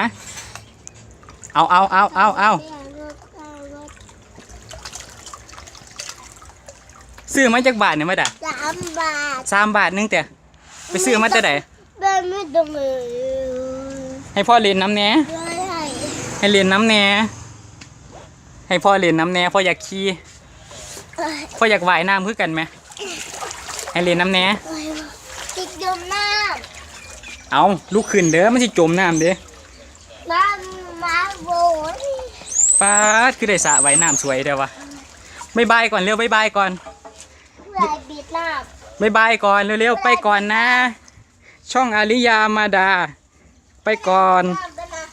ะ เอาเอาเอาเอาเอาซื้อมาจากบาทเนี่ยมาด่าสามบาทสามบาทนึงแต่ไปซื้อมาแต่ไหนเดินไม่ตรงเลยให้พ่อเรียนน้ำแหน่เลยให้ให้เรียนน้ำแหน่ให้พ่อเรียนน้ำแหน่พ่ออยากขี่พ่ออยากว่ายน้ำคือกันไหมให้เรียนน้ำแหน่ติดยมน้เอาลุกขึ้นเด้อมันสิจมน้ำเด้อำน้ำมาโว ยฟ้าดคือได้สระว่ายน้ำสวยเด้อวะบายบายก่อนเร็วบายบายก่อนเพื่อบิดน้ำบายบายก่อนเร็วๆไปก่อนนะ ช่องอาริยามาดา ไปก่อนน้ำด้วยนะ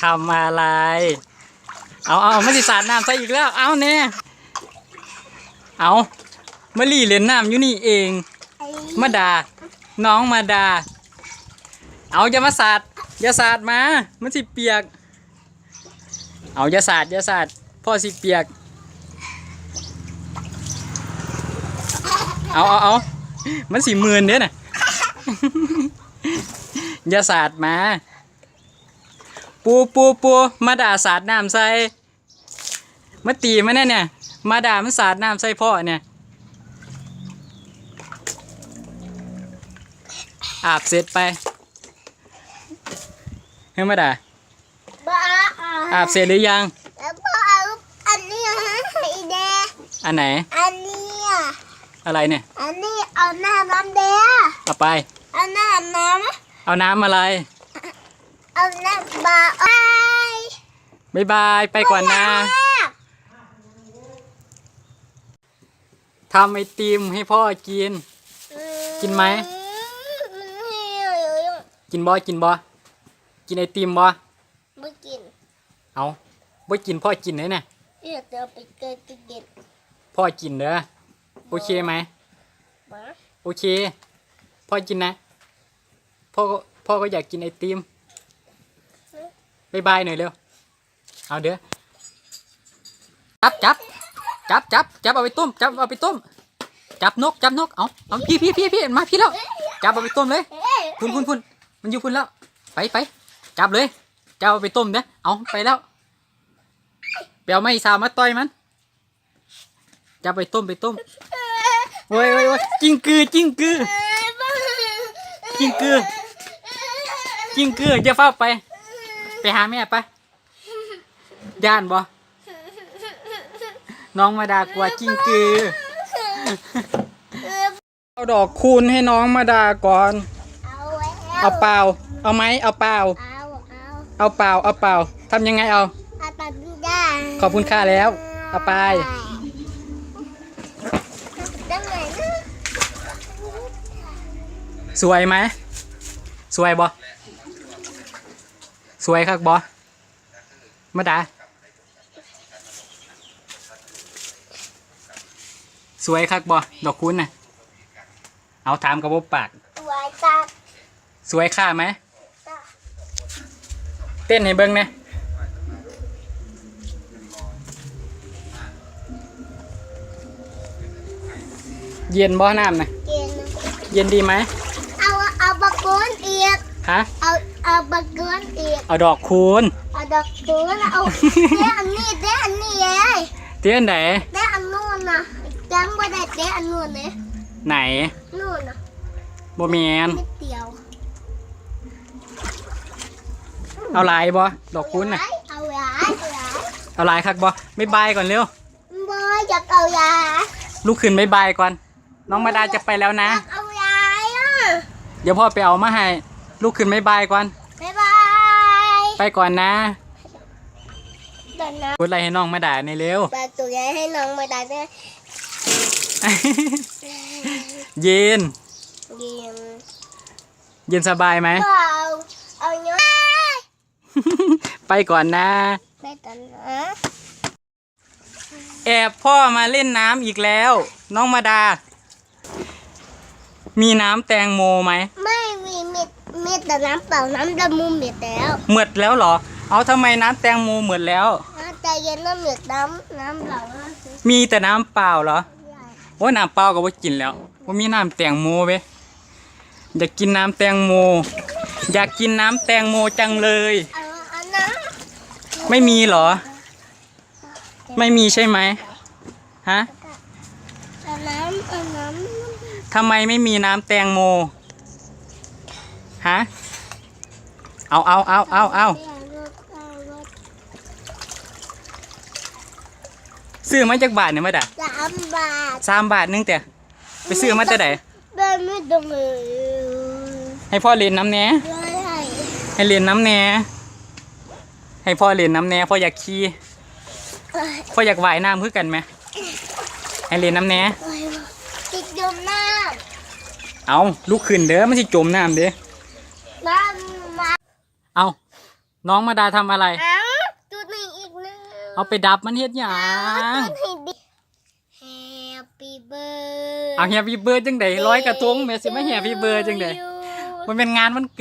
ทำอะไร เอาเอาไม่สิสาดน้ำใส่อีกแล้ว เอาเนี่ยเอามาลีเล่นน้ำอยู่นี่เอง ไอ้มาดา น้องมาดา เอาอย่ามาสาด อย่าสาดมา มันสิเปียก เอาอย่าสาดอย่าสาดพ่อสิเปียก เอาเอาเอามันสิมืนเด้น่ะอย่าสาดมา ปูปูปูมาด่าสาดน้ำใส่มาตีมันเนี่ยเนี่ย มาด่ามันสาดน้ำใส่พ่อเนี่ย อาบเสร็จไป เฮ้ยมาด่าบ้าอาบเสร็จหรือยัง แล้วก็เอาอันนี้ให้แดงอันไหน อันนี้อะอะไรเนี่ย อันนี้เอาหน้าน้ำแดงเอาไป เอาหน้าน้ำเอาน้ำอะไร เอาหน้าบาไอ้บายบายไปก่อนนะทำไอติมให้พ่อกิน กินไหม กินบ่กินบ่ กินไอติมบ่ไม่กินเอาบ่กินพ่อกินเลยเนี่ยเดี๋ยวจะไปเกินจะกินพ่อกินเด้อโอเคไหมมาโอเค พ่อกินนะ พ่อก็พ่อก็อยากกินไอติมบายบายหน่อยเร็ว เอาเด้อจับจับจับจับจับเอาไปต้มจับเอาไปต้ม จับนกจับนก เอาเอาพี่พี่พี่พี่มาพี่แล้ว จับเอาไปต้มเลยเอ้ยพุ่นพุ่นพุ่นมันอยู่พุ่นแล้ว ไปไป จับเลยจับเอาไปต้มเด้อเอาไปแล้วเปียวไม่สาวมาต่อยมันจับไปต้มไปต้มโว้ยโว้ยว้ยจิงกือจิงกือจิงกือจิงกืออย่าเฝ้าไป ไปหาแม่ไปย่านบ่น้องมาดากลัวจิงกือเอาดอกคูณให้น้องมาดาก่อน เอาเอาเปล่า เอาไหมเอาเปล่า เอาเอาเอาเปล่าเอาเปล่าทำยังไงเอาเอาตัดได้ขอบคุณค่าแล้ว เอาไป ได้ไหมนะสวยไหม สวยบอสวยครับบอมาดาสวยครับบอดอกคุณน่ะ เอาถามกับบบปากไว้ตัดสวยค่าไหมตัดเต้นให้เบิ้งเนี่ยเย็นบ่น้ำนะกินเย็นดีไหมเอาเอาบักกุนอีกฮะเอาเอาบักกุนอีกเอาดอกคูณเอาดอกกุนเอาเด้อันนี้เด้อันนี้เอ้ยเตี้ยนไหนเด้อันนู้นนะจังบ่ได้เด้อันนู้นเลยไหน นู่นนะโบเมียนนิดเดียว เอาลายบ่ดอกคูณน่ะเอายาเอายาเอาลายคักบ่ไม่บายก่อนเร็วบ่อยากเอายาลุกขึ้นไม่บายก่อน น้องมาดาจะไปแล้วนะอยากเอายาอะเดี๋ยวพ่อไปเอามาให้ลุกขึ้นไม่บายก่อนบ๊ายบายไปก่อนนะเดินนะพูดอะไรให้น้องมาดาในอยเร็วปลาตัวใหญ่ให้น้องมาได้ด้วยเย็น เยี่ยมเย็นสบายไหม ก็เอาเอาเนื้อ ไปก่อนนะ ไปตันนะแอบพ่อมาเล่นน้ำอีกแล้ว น้องมาดา มีน้ำแตงโมไหมไม่มีมีมีแต่น้ำเปล่าน้ำดำมูเม็ดแล้วหมดแล้วเหรอ เอาทำไมน้ำแตงโมหมดแล้ว น้ำใจเย็นน้ำเม็ดน้ำน้ำเปล่าน้ำใหญ่มีแต่น้ำเปล่าเหรอโอ้ยน้ำเปล่าก็บ่กินแล้วว่ามีน้ำแตงโมเว้ยอยากกินน้ำแตงโม อยากกินน้ำแตงโมจังเลย เอาอันนั้น ไม่มีเหรอ ไม่มีใช่ไหมฮะอันนั้นอันนั้นทำไมไม่มีน้ำแตงโมฮะเอาเอาเอาเอาเอาซื้อมาจากบาทเนี่ยมาด่ะสามบาทสามบาทนึงแต่ไปซื้อมาแต่ไหนเดินไม่ตรงเลยให้พ่อเรียนน้ำแหน่เลยให้เรียนน้ำแหน่ ให้พ่อเรียนน้ำแหน่พ่ออยากขี่พ่ออยากว่ายน้ำเพื่อกันไหมให้เรียนน้ำแหน่ติดยมน้เอาลุกขึ้นเด้อมันสิจมน้ำเด้อำน้ำมาเอาน้องมาดาทำอะไรเอ้าจุดหนึ่งอีกหนึ่งเอาไปดับมันเฮ็ดหยัอ้าวงจุดให้ดิ Happy birthday เอาแฮปปี้เบิร์ดจังไดร้อยกระทงแม่สิมาแฮปปี้เบิร์ดจังไดมันเป็นงานวันเกิด